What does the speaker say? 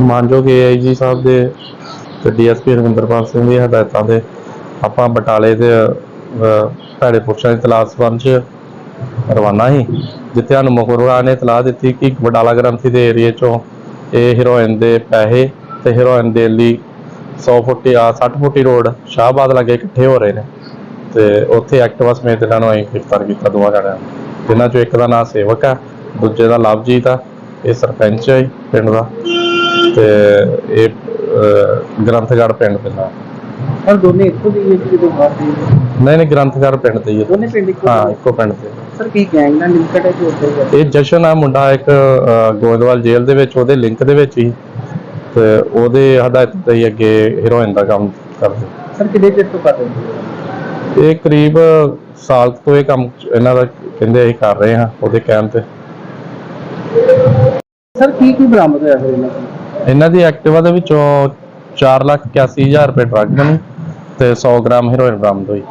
ਮਾਨਯੋਗ ਏਆਈਜੀ ਸਾਹਿਬ ਦੇ ਤੇ ਡੀਐਸਪੀ ਰਵਿੰਦਰਪਾਲ ਸਿੰਘ ਦੀ ਹਦਾਇਤਾਂ ਦੇ ਆਪਾਂ ਬਟਾਲੇ ਦੇ ਭੈੜੇ ਪੁਰਸ਼ਾਂ ਦੀ ਤਲਾਸ਼ ਸੰਬੰਧ 'ਚ ਰਵਾਨਾ ਸੀ, ਜਿੱਥੇ ਸਾਨੂੰ ਮੁਖਬਰਾਂ ਨੇ ਤਲਾਹ ਦਿੱਤੀ ਕਿ ਬਟਾਲਾ ਗ੍ਰੰਥੀ ਦੇ ਏਰੀਏ 'ਚੋਂ ਇਹ ਹੀਰੋਇਨ ਦੇ ਪੈਸੇ ਤੇ ਹੀਰੋਇਨ ਦੇ ਲਈ 100 ਫੁੱਟੀ ਆ 60 ਫੁੱਟੀ ਰੋਡ ਸ਼ਾਹਬਾਦ ਲਾਗੇ ਇਕੱਠੇ ਹੋ ਰਹੇ ਨੇ ਤੇ ਉੱਥੇ ਐਕਟਿਵਾ ਸਮੇਤ ਇਹਨਾਂ ਨੂੰ ਅਸੀਂ ਗ੍ਰਿਫਤਾਰ ਕੀਤਾ ਦੋਵਾਂ ਜਣਿਆਂ ਨੂੰ। ਜਿਨ੍ਹਾਂ 'ਚੋਂ ਇੱਕ ਦਾ ਨਾਮ ਸੇਵਕ ਆ, ਦੂਜੇ ਦਾ ਲਵਜੀਤ ਆ, ਇਹ ਸਰਪੰਚ ਹੈ ਪਿੰਡ ਦਾ। ਤੇ ਇਹ ਅਹ, ਗ੍ਰੰਥਗੜ੍ਹ ਪਿੰਡ ਪੈਂਦਾ ਔਰ ਦੋਨੇ ਇੱਕੋ ਦੀ ਇੱਕ ਜਦੋਂ ਬਾਹਰ ਦੇ ਨਹੀਂ ਨਹੀਂ ਗ੍ਰੰਥਗੜ੍ਹ ਪਿੰਡ ਤੇ ਹੀ ਹੈ ਦੋਨੇ ਪਿੰਡ ਇੱਕੋ ਹਾਂ? ਇੱਕੋ ਪਿੰਡ ਤੇ ਸਰ ਕੀ ਗੈਂਗ ਨਾਲ ਲਿੰਕਡ ਹੈ ਕਿ ਉੱਧਰ ਇਹ ਜਸ਼ਨ ਆ ਮੁੰਡਾ ਇੱਕ ਅਹ, ਗੋਇੰਦਵਾਲ ਜੇਲ੍ਹ ਦੇ ਵਿੱਚ ਉਹਦੇ ਲਿੰਕ ਦੇ ਵਿੱਚ ਹੀ। ਤੇ ਉਹਦੇ ਹਦਾਇਤ ਤੇ ਹੀ ਅੱਗੇ ਹੀਰੋਇਨ ਦਾ ਕੰਮ ਕਰਦੇ। ਸਰ ਕਿੰਨੇ ਚਿਰ ਤੋਂ ਕਰ ਰਹੇ ਹੋ ਇਹ ਕਰੀਬ ਸਾਲ ਕੁ ਤੋਂ ਇਹ ਕੰਮ ਇਹਨਾਂ ਦਾ ਕਹਿੰਦੇ ਅਸੀਂ ਕਰ ਰਹੇ ਹਾਂ ਉਹਦੇ ਕਹਿਣ ਤੇ। ਸਰ ਕੀ ਕੀ ਬਰਾਮਦ ਹੋਇਆ ਫਿਰ ਇਹਨਾਂ ਕੋਲ ਇਹਨਾਂ ਦੀ ਐਕਟਿਵਾ ਦੇ ਵਿੱਚੋਂ ਹਜ਼ਾਰ ਰੁਪਏ ਡਰੱਗ ਬਣੇ ਤੇ 100 ਗ੍ਰਾਮ ਹੀਰੋਇਨ ਬਰਾਮਦ ਹੋਈ।